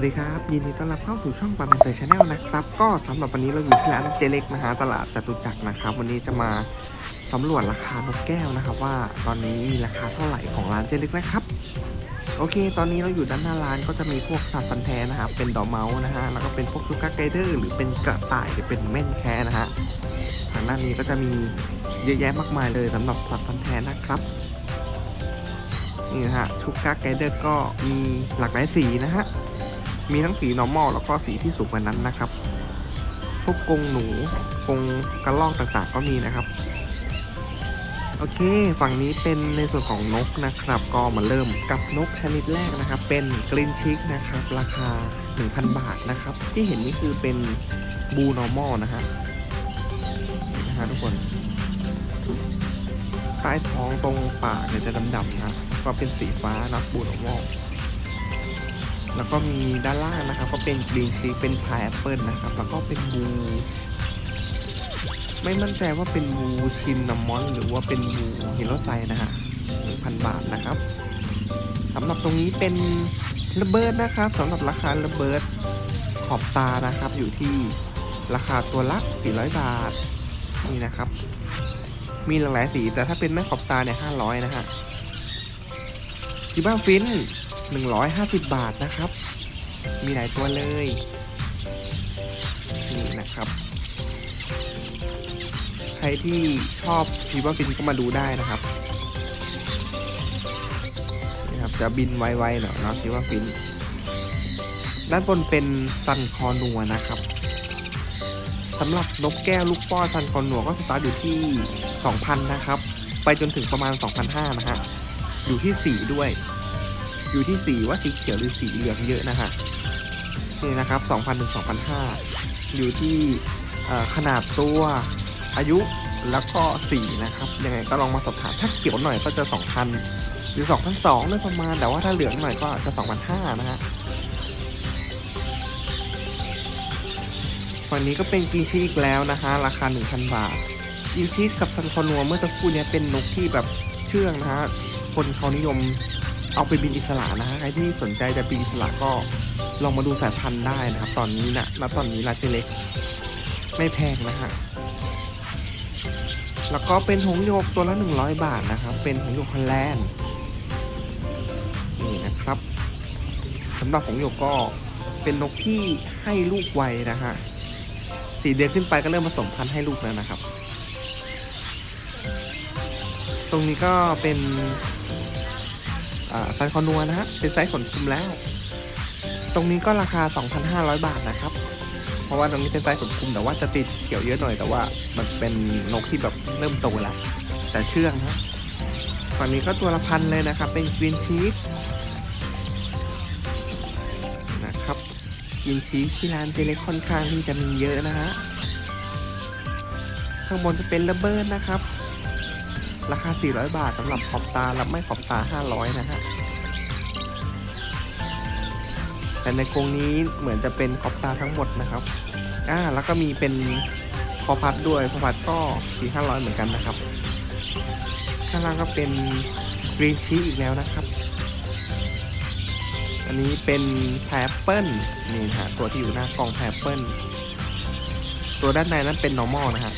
วัสดีครับ ยินดีต้อนรับเข้าสู่ช่องปาเป็นเตอร์ชาแนลนะครับ ก็สำหรับวันนี้เราอยู่ที่ร้านเจเล็กนะฮะตลาดจตุจักรนะครับ วันนี้จะมาสำรวจราคานกแก้วนะครับ ว่าตอนนี้มีราคาเท่าไหร่ของร้านเจเล็กนะครับ โอเค ตอนนี้เราอยู่ด้านหน้าร้านก็จะมีพวกสัตว์ฟันแท้นะครับ เป็นดอเมาส์นะฮะแล้วก็เป็นพวกซูการ์ไกเดอร์หรือเป็นกระต่ายหรือเป็นแม่นแค่นะฮะทางด้านนี้ก็จะมีเยอะแยะมากมายเลยสำหรับสัตว์ฟันแท้นะครับนี่นะฮะชุกกาไกเดอร์ก็มีหลากหลายสีนะฮะ มีทั้งสี normal แล้วก็สีที่สูงกว่านั้นนะครับ พวกกรงหนูกรงกระรอกต่างๆ ก็มีนะครับ โอเค ฝั่งนี้เป็นในส่วนของนกนะครับ ก็มาเริ่มกับนกชนิดแรกนะครับ เป็นกลินชิกนะครับ ราคา 1,000 บาทนะครับ ที่เห็นนี่คือเป็นบูนอร์มอลนะฮะนี่นะฮะทุกคน ใต้ท้องตรงปากเนี่ยจะดำๆนะก็เป็นสีฟ้านะบูนอร์มอล แล้วก็มีด้านล่างนะครับ ก็เป็นกรีนชีเป็นพายแอปเปิลนะครับ แล้วก็เป็นบูไม่มั่นใจว่าเป็นบูชินนามอนหรือว่าเป็นบูฮิโรไซนะฮะหนึ่งพันบาทนะครับสำหรับตรงนี้เป็นระเบิดนะครับสำหรับราคาระเบิดขอบตานะครับ อยู่ที่ราคาตัวละ400 บาทนี่นะครับ มีหลากหลายสีแต่ถ้าเป็นแม่ขอบตาเนี่ย500นะฮะจิบ้าฟิน 150 บาทนะครับ มีหลายตัวเลย นี่นะครับ ใครที่ชอบพีว่าฟินก็มาดูได้นะครับนี่ครับจะบินไวๆหน่อยเนาะพีว่าฟิน ด้านบนเป็นซันคอนัวนะครับสำหรับนกแก้วลูกป้อซันคอนัวก็สตาร์ทอยู่ที่ 2,000 นะครับ ไปจนถึงประมาณ 2,500 นะฮะอยู่ที่สีด้วย อยู่ที่สีว่าสีเขียวหรือสีเหลืองเยอะนะฮะนี่นะครับ2,000ถึง2,500 อยู่ที่ขนาดตัวอายุแล้วก็สีนะครับยังไงก็ลองมาสอบถามถ้าเขียวหน่อยก็จะ 2,000 หรือ 2,200ด้วยประมาณแต่ว่าถ้าเหลืองหน่อยก็จะ2,500นะฮะฝั่งนี้ก็เป็นกีชีอีกแล้วนะฮะราคา 1,000 บาทกีชีกับซันคอนัวเมื่อสักครู่เนี้ยเป็นนกที่แบบเชื่องนะฮะคนเขานิยม เอาไปบินอิสระนะฮะใครที่สนใจจะบินอิสระก็ลองมาดูสายพันธุ์ได้นะครับ ตอนนี้นะณตอนนี้ราชเล็ก ไม่แพงนะฮะแล้วก็เป็นหงโยกตัวละ 100 บาทนะครับ เป็นหงโยกฮอลแลนด์นี่นะครับสำหรับหงโยกก็เป็นนกที่ให้ลูกไวนะฮะสี่เดือนขึ้นไปก็เริ่มผสมพันธุ์ให้ลูกแล้วนะครับ ตรงนี้ก็เป็น ไซส์คอนัวนะฮะเป็นไซส์ขนคุมแล้ว ตรงนี้ก็ราคา 2,500 บาทนะครับ เพราะว่าตรงนี้เป็นไซส์ขนคุมแต่ว่าจะติดเขียวเยอะหน่อยแต่ว่ามันเป็นนกที่แบบเริ่มโตแล้ว แต่เชื่องนะฝั่งนี้ก็ตัวละพันเลยนะครับ เป็นกรีนชีสนะครับกรีนชีสที่ร้านเจเล็กค่อนข้างที่จะมีเยอะนะฮะข้างบนจะเป็นระเบิดนะครับ ราคา 400 บาทสำหรับขอบตาและไม่ขอบตา 500 นะฮะ แต่ในกรงนี้เหมือนจะเป็นขอบตาทั้งหมดนะครับอ่าแล้วก็มีเป็นพอพัดด้วยพอพัดก็ 4 500 เหมือนกันนะครับ ข้างล่างก็เป็นกรีนชีสอีกแล้วนะครับ อันนี้เป็นแพปเปิลนี่นะฮะตัวที่อยู่หน้ากล่องแพปเปิลตัวด้านในนั้นเป็น normal นะฮะ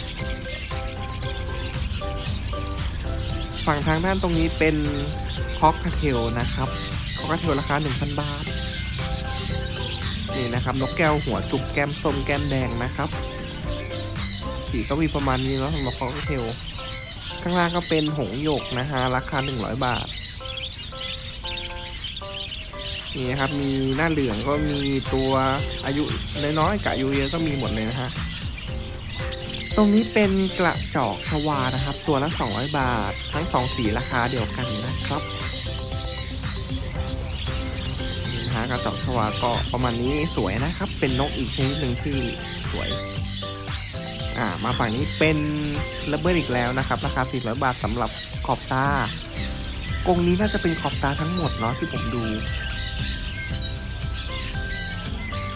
ฝั่งทางด้านตรงนี้เป็นคอกคาเทลนะครับคอกคาเทลราคา 1,000 บาท นี่นะครับ นกแก้วหัวจุกแก้มส้มแก้มแดงนะครับ สีก็มีประมาณนี้เนาะสำหรับคอกคาเทล ข้างล่างก็เป็นหงส์หยกนะฮะราคา 100 บาท นี่นะครับ มีหน้าเหลืองก็มีตัวอายุน้อยๆกับอายุเยอะก็มีหมดเลยนะฮะ ตรงนี้เป็นกระจอกชวานะครับ ตัวละ 200 บาท ทั้งสองสีราคาเดียวกันนะครับนะฮะกระจอกชวาก็ประมาณนี้สวยนะครับ เป็นนกอีกชนิดหนึ่งที่สวยอ่ามาฝั่งนี้เป็นระเบิดอีกแล้วนะครับ ราคา 400 บาทสำหรับขอบตากงนี้น่าจะเป็นขอบตาทั้งหมดเนาะที่ผมดู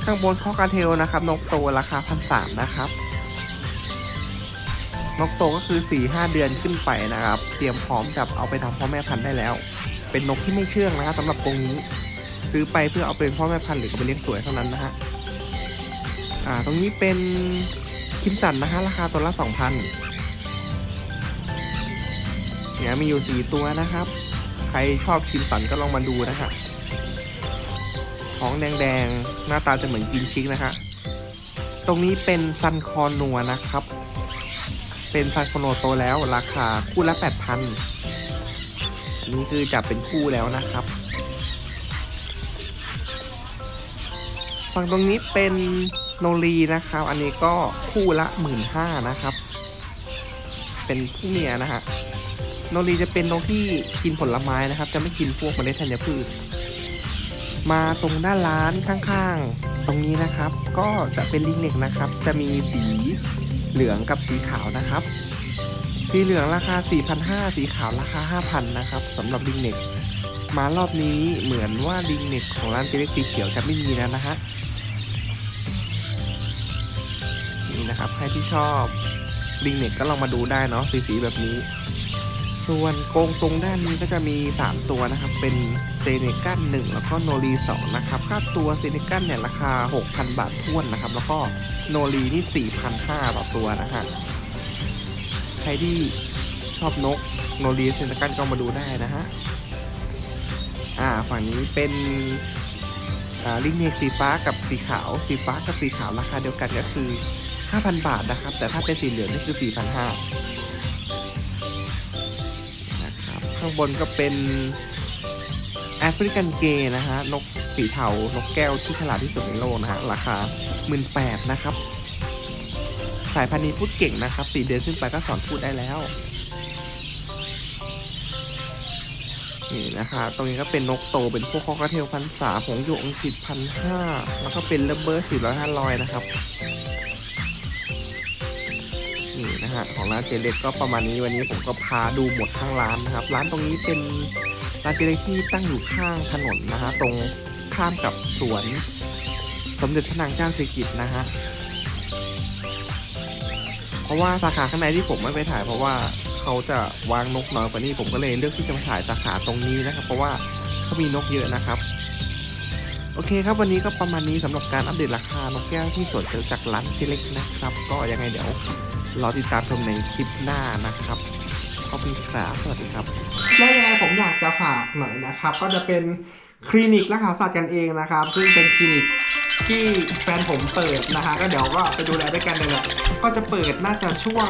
ข้างบนข้อกระเทลนะครับนกโตราคาพันสามนะครับ นกโตก็คือ4ี่ห้าเดือนขึ้นไปนะครับ เตรียมพร้อมจะเอาไปทำพ่อแม่พันธุ์ได้แล้ว เป็นนกที่ไม่เชื่องนะครับสำหรับกรงนี้ ซื้อไปเพื่อเอาเป็นพ่อแม่พันธุ์หรือเอาไปเลี้ยงสวยเท่านั้นนะฮะอ่าตรงนี้เป็นคิมสันนะฮะราคาตัวละสองพันเนี่ยมีอยู่สี่ตัวนะครับ ใครชอบคิมสันก็ลองมาดูนะฮะท้องแดงๆ หน้าตาจะเหมือนกินชิกนะฮะตรงนี้เป็นซันคอนัวนะครับ เป็นซันคอนโตแล้วราคาคู่ละแปดพันอันนี้คือจับเป็นคู่แล้วนะครับ ฝั่งตรงนี้เป็นโนรีนะครับ อันนี้ก็คู่ละหมื่นห้านะครับ เป็นผู้เมียนะฮะ โนรีจะเป็นนกที่กินผลไม้นะครับ จะไม่กินพวกเมล็ดธัญพืช มาตรงด้านร้านข้างๆ ตรงนี้นะครับ ก็จะเป็นลิงเน็กนะครับ จะมีสี เหลืองกับสีขาวนะครับ สีเหลืองราคา 4,500 สีขาวราคา 5,000 นะครับสำหรับลิงเน็กมารอบนี้เหมือนว่าลิงเน็กของร้านเจเล็กสีเขียวจะไม่มีแล้วนะฮะนี่นะครับใครที่ชอบลิงเน็กก็ลองมาดูได้เนาะสีๆแบบนี้ ส่วนโกงตรงด้านนี้ก็จะมี 3 ตัวนะครับเป็น ซเนกัหนึ่งแล้วก็โนรีสองนะครับ ค่าตัวเซเนกันเนี่ยราคา 6,000 บาทท้วนนะครับ แล้วก็โนรีนี่ 4,500ต่อตัวนะฮะ ใครที่ชอบนกโนรีเซเนกันก็มาดูได้นะฮะ อ่า ฝั่งนี้เป็นอ่าลิงเนกสีฟ้ากับสีขาว สีฟ้ากับสีขาวราคาเดียวกันก็คือ 5,000 บาทนะครับ แต่ถ้าเป็นสีเหลืองนี่คือ 4,500นะครับ ข้างบนก็เป็น ฟริกันเกย์นะฮะนกสีเทานกแก้วที่ฉลาดที่สุดในโลกนะฮะราคา 18,000นะครับ สายพันธุ์นี้พูดเก่งนะครับ4เดือนขึ้นไปก็สอนพูดได้แล้วนี่นะคะตรงนี้ก็เป็นนกโตเป็นพวกคอกระเทลพันษาผงหยอังกฤษพันห้าแล้วก็เป็นเลเบอร์สี่ร้อยห้าร้อยนะครับนี่นะฮะของร้านเจเล็กก็ประมาณนี้วันนี้ผมก็พาดูหมดทั้งร้านนะครับ ร้านตรงนี้เป็น ร้านเจเล็กที่ตั้งอยู่ข้างถนนนะฮะตรงข้ามกับสวน สมเด็จพระนางเจ้าสิริกิติ์นะฮะเพราะว่าสาขาข้างในที่ผมไม่ไปถ่าย เพราะว่าเขาจะวางนกน้อยกว่านี้ผมก็เลยเลือกที่จะมาถ่ายสาขาตรงนี้นะครับ เพราะว่าเขามีนกเยอะนะครับโอเคครับวันนี้ก็ประมาณนี้สำหรับการอัปเดตราคานกแก้วที่สวนเจอจากร้านเล็กนะครับ ก็ยังไงเดี๋ยวรอติดตามชมในคลิปหน้านะครับ ขอบคุณครับสวัสดีครับ แล้วยังไงผมอยากจะฝากหน่อยนะครับ ก็จะเป็นคลินิกรักษาสัตว์กันเองนะครับ ซึ่งเป็นคลินิกที่แฟนผมเปิดนะฮะก็เดี๋ยวก็ไปดูแลด้วยกันเลยแหละก็จะเปิดน่าจะช่วง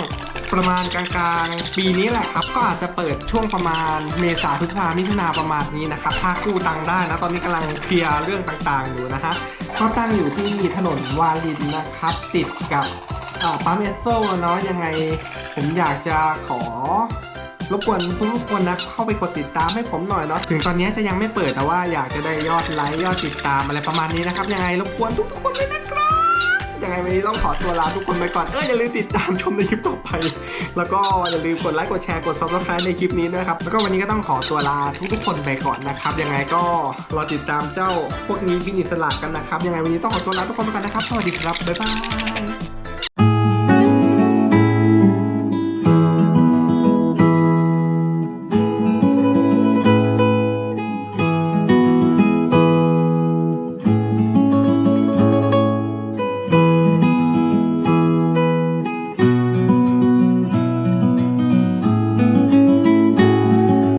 ประมาณกลางๆ ปีนี้แหละครับ ก็อาจจะเปิดช่วงประมาณเมษาพฤษภามิถุนาประมาณนี้นะครับถ้ากู้ตังได้นะ ตอนนี้กำลังเคลียร์เรื่องต่างๆอยู่นะฮะก็ตั้งอยู่ที่ถนนวาลินนะครับ ติดกับอ่าปั๊มเอสโซเนาะยังไงผมอยากจะขอ รบกวนทุกคนนะเข้าไปกดติดตามให้ผมหน่อยเนาะถึงตอนนี้จะยังไม่เปิดแต่ว่าอยากจะได้ยอดไลค์ยอดติดตามอะไรประมาณนี้นะครับยังไงรบกวนทุกๆคนด้วยนะครับยังไงวันนี้ต้องขอตัวลาทุกคนไปก่อนเอออย่าลืมติดตามชมในคลิปต่อไป แล้วก็อย่าลืมกดไลค์กดแชร์กด subscribe ในคลิปนี้ด้วยครับแล้วก็วันนี้ก็ต้องขอตัวลาทุกๆคนไปก่อนนะครับยังไงก็รอติดตามเจ้าพวกนี้พินิจสลักกันนะครับยังไงวันนี้ต้องขอตัวลาทุกคนไปก่อนนะครับสวัสดีครับบ๊ายบาย